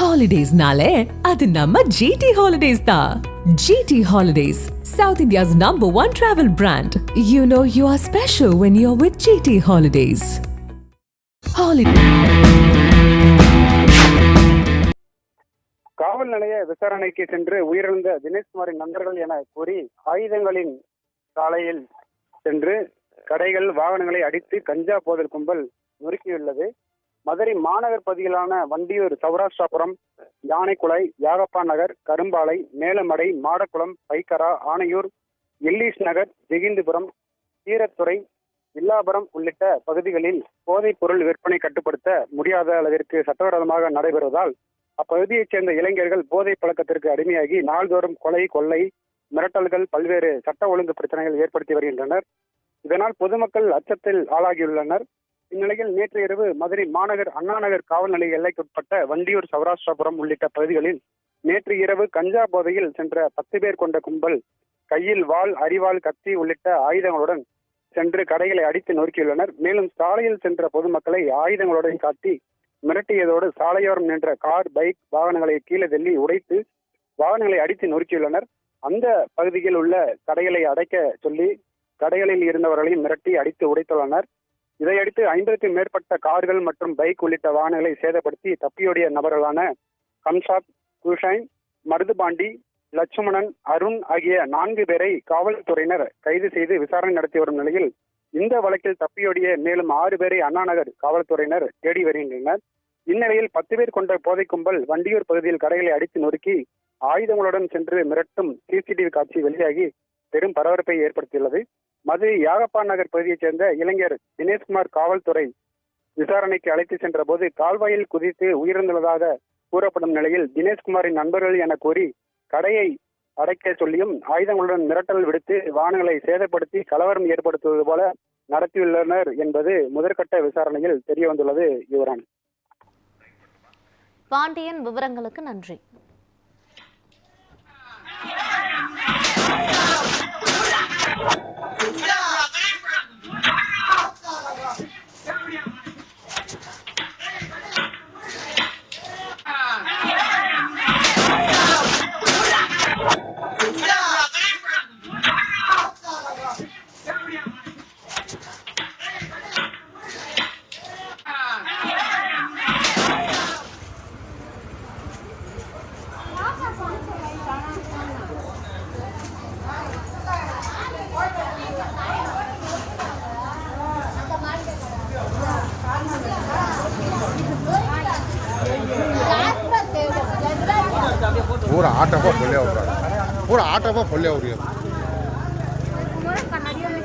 ஹாலிடேஸ்னாலே அது நம்ம ஜிடி ஹாலிடேஸ் தான் GT holidays south India's number one travel brand you know you are special when you are with GT holidays காவல் நிலைய விசாரணைக்கு சென்று உயிரிழந்த தினேஷ்குமாரின் நண்பர்கள் என கூறி ஆயுதங்களின் சாலையில் சென்று கடைகள் வாகனங்களை அடித்து கஞ்சா போதல் கும்பல் நொறுக்கியுள்ளது. மதுரை மாநகர் பகுதிகளான வண்டியூர் சௌராஷ்டிராபுரம் யானைக்குளை யாகப்பா நகர் கரும்பாலை மேலமடை மாடக்குளம் பைக்கரா ஆனையூர் எல்லீஸ் நகர் ஜெகிந்துபுரம் தீரத்துறை வில்லாபுரம் உள்ளிட்ட பகுதிகளில் போதைப் பொருள் விற்பனை கட்டுப்படுத்த முடியாத அளவிற்கு சட்டவிரோதமாக நடைபெறுவதால் அப்பகுதியைச் சேர்ந்த இளைஞர்கள் போதை பழக்கத்திற்கு அடிமையாகி நாள்தோறும் கொலை கொள்ளை மிரட்டல்கள் பல்வேறு சட்ட ஒழுங்கு பிரச்சனைகள் ஏற்படுத்தி வருகின்றனர். இதனால் பொதுமக்கள் அச்சத்தில் ஆளாகியுள்ளனர். இந்நிலையில் நேற்று இரவு மதுரை மாநகர் அண்ணாநகர் காவல் நிலைய எல்லைக்குட்பட்ட வண்டியூர் சௌராஷ்டிரபுரம் உள்ளிட்ட பகுதிகளில் நேற்று இரவு கஞ்சா போதையில் சென்ற பத்து பேர் கொண்ட கும்பல் கையில் வாள் அரிவாள் கத்தி உள்ளிட்ட ஆயுதங்களுடன் சென்று கடைகளை அடித்து நொறுக்கியுள்ளனர். மேலும் சாலையில் சென்ற பொதுமக்களை ஆயுதங்களுடன் காட்டி மிரட்டியதோடு சாலையோரம் நின்ற கார் பைக் வாகனங்களை கீழே தள்ளி உடைத்து வாகனங்களை அடித்து நொறுக்கியுள்ளனர். அந்த பகுதியில் உள்ள கடைகளை அடைக்க சொல்லி கடைகளில் இருந்தவர்களையும் மிரட்டி அடித்து உடைத்துள்ளனர். இதையடுத்து ஐம்பதுக்கும் மேற்பட்ட கார்கள் மற்றும் பைக் உள்ளிட்ட வாகனங்களை சேதப்படுத்தி தப்பியோடிய நபர்களான கம்சாத் குஷைன் மருதுபாண்டி லட்சுமணன் அருண் ஆகிய நான்கு பேரை காவல்துறையினர் கைது செய்து விசாரணை நடத்தி வரும் நிலையில் இந்த வழக்கில் தப்பியோடிய மேலும் ஆறு பேரை அண்ணாநகர் காவல்துறையினர் தேடி வருகின்றனர். இந்நிலையில் பத்து பேர் கொண்ட போதை கும்பல் வண்டியூர் பகுதியில் கடைகளை அடித்து நொறுக்கி ஆயுதங்களுடன் சென்று மிரட்டும் சிசிடிவி காட்சி வெளியாகி பெரும் பரபரப்பை ஏற்படுத்தியுள்ளது. மதுரை யாகப்பா நகர் பகுதியைச் சேர்ந்த இளைஞர் தினேஷ்குமார் காவல்துறை விசாரணைக்கு அழைத்து சென்ற போது கால்வாயில் குதித்து உயிரிழந்துள்ளதாக கூறப்படும் நிலையில் தினேஷ்குமாரின் நண்பர்கள் என கூறி கடையை அடைக்க சொல்லியும் ஆயுதங்களுடன் மிரட்டல் விடுத்து வாகனங்களை சேதப்படுத்தி கலவரம் ஏற்படுத்துவது போல நடத்தியுள்ளனர் என்பது முதற்கட்ட விசாரணையில் தெரிய வந்துள்ளது யுவரான் பாண்டியன் விவரங்களுக்கு நன்றி. பூரா ஆட்டமாக பொல்லையாக விடுறாங்க பூரா ஆட்டமாக பொல்லையாக விடுறாங்க கண்ணாடியாக